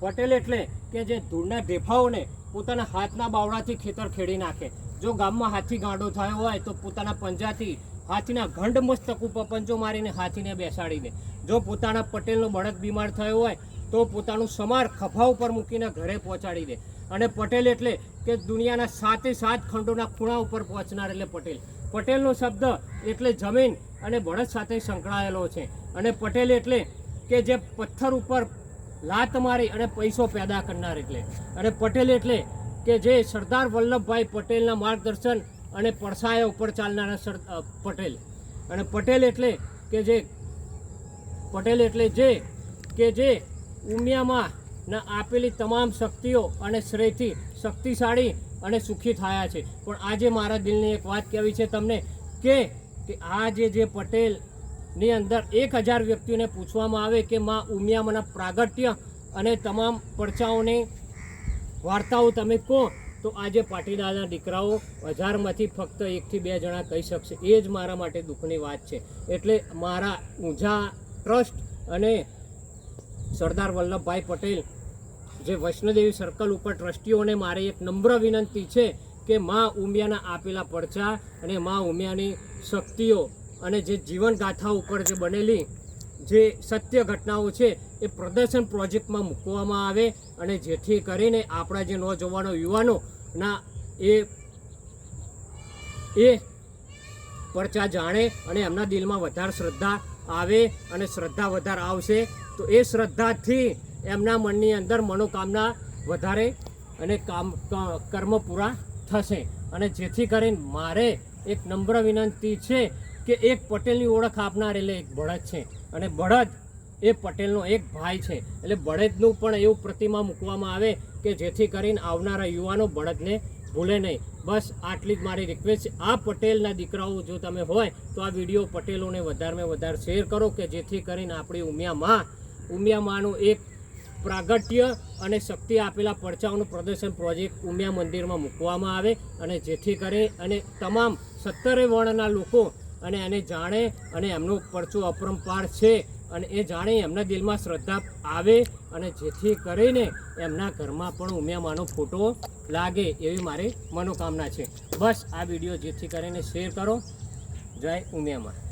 પટેલ એટલે કે જે ધૂળના ઢેફાઓને પોતાના હાથના બાવડાથી ખેતર ખેડી નાખે. જો ગામમાં હાથી ગાંડો થયો હોય તો પોતાના પંજાથી હાથીના ઘંડ મસ્તક ઉપર પંચો મારીને હાથીને બેસાડી દે જો પોતાના પટેલનો બળદ બીમાર થયો હોય તો પોતાનું સમાર ખભા ઉપર મૂકીને ઘરે પહોંચાડી દે અને પટેલ એટલે કે દુનિયાના સાતે સાત ખંડોના ખૂણા ઉપર પહોંચનાર એટલે પટેલ. પટેલનો શબ્દ એટલે જમીન અને બળદ સાથે સંકળાયેલો છે. અને પટેલ એટલે કે જે પથ્થર ઉપર લાત મારી અને પૈસો પેદા કરનાર એટલે. અને પટેલ એટલે કે જે સરદાર વલ્લભભાઈ પટેલના માર્ગદર્શન અને પડછાયા ઉપર ચાલનારા સર પટેલ. અને પટેલ એટલે કે જે, પટેલ એટલે જે, કે જે ઉમિયામાં ના આપેલી તમામ શક્તિઓ અને શ્રેયથી શક્તિશાળી અને સુખી થયા છે. પણ આજે મારા દિલની એક વાત કહેવી છે તમને કે આ જે જે પટેલની અંદર એક હજાર વ્યક્તિઓને પૂછવામાં આવે કે માં ઉમિયામાંના પ્રાગટ્ય અને તમામ પડચાઓની વાર્તાઓ તમે કહો, તો આજે પાટીદારના દીકરાઓ હજારમાંથી ફક્ત એકથી બે જણા કહી શકશે. એ જ મારા માટે દુઃખની વાત છે. એટલે મારા ઊંઝા ટ્રસ્ટ અને સરદાર વલ્લભભાઈ પટેલ, જે વૈષ્ણોદેવી સર્કલ ઉપર ટ્રસ્ટીઓને મારી એક નમ્ર વિનંતી છે કે માં ઉમિયાના આપેલા પડચા અને માં ઉમિયાની શક્તિઓ અને જે જીવનગાથા ઉપર જે બનેલી જે સત્ય ઘટનાઓ છે, એ પ્રદર્શન પ્રોજેક્ટમાં મૂકવામાં આવે અને જેથી કરીને આપણા જે નોજવાનો યુવાનોના એ એ પરચા જાણે અને એમના દિલમાં વધારે શ્રદ્ધા આવે અને શ્રદ્ધા વધારે આવશે, તો એ શ્રદ્ધાથી એમના મનની અંદર મનોકામના વધારે અને કામ કર્મ પૂરા થશે. અને જેથી કરીને મારે એક નમ્ર વિનંતી છે કે એક પટેલની ઓળખ આપનાર એટલે એક બળદ છે. અને બળદ એ પટેલનો એક ભાઈ છે. એટલે બળદનું પણ એવું પ્રતિમા મૂકવામાં આવે કે જેથી કરીને આવનારા યુવાનો બળદને ભૂલે નહીં. બસ આટલી જ મારી રિક્વેસ્ટ છે. આ પટેલના દીકરાઓ જો તમે હોય તો આ વીડિયો પટેલોને વધારેમાં વધારે શેર કરો કે જેથી કરીને આપણી ઉમિયામાં ઉમિયામાંનું એક પ્રાગટ્ય અને શક્તિ આપેલા પડચાઓનું પ્રદર્શન પ્રોજેક્ટ ઉમિયા મંદિરમાં મૂકવામાં આવે અને જેથી કરી અને તમામ સત્તરે વર્ણના લોકો અને એને જાણે અને એમનું પરચું અપરંપાર છે અને એ જાણે એમના દિલમાં શ્રદ્ધા આવે અને જેથી કરીને એમના ઘરમાં પણ ઉમિયામાનો ફોટો લાગે એવી મારી મનોકામના છે. બસ આ વીડિયો જેથી કરીને શેર કરો. જય ઉમિયામાં.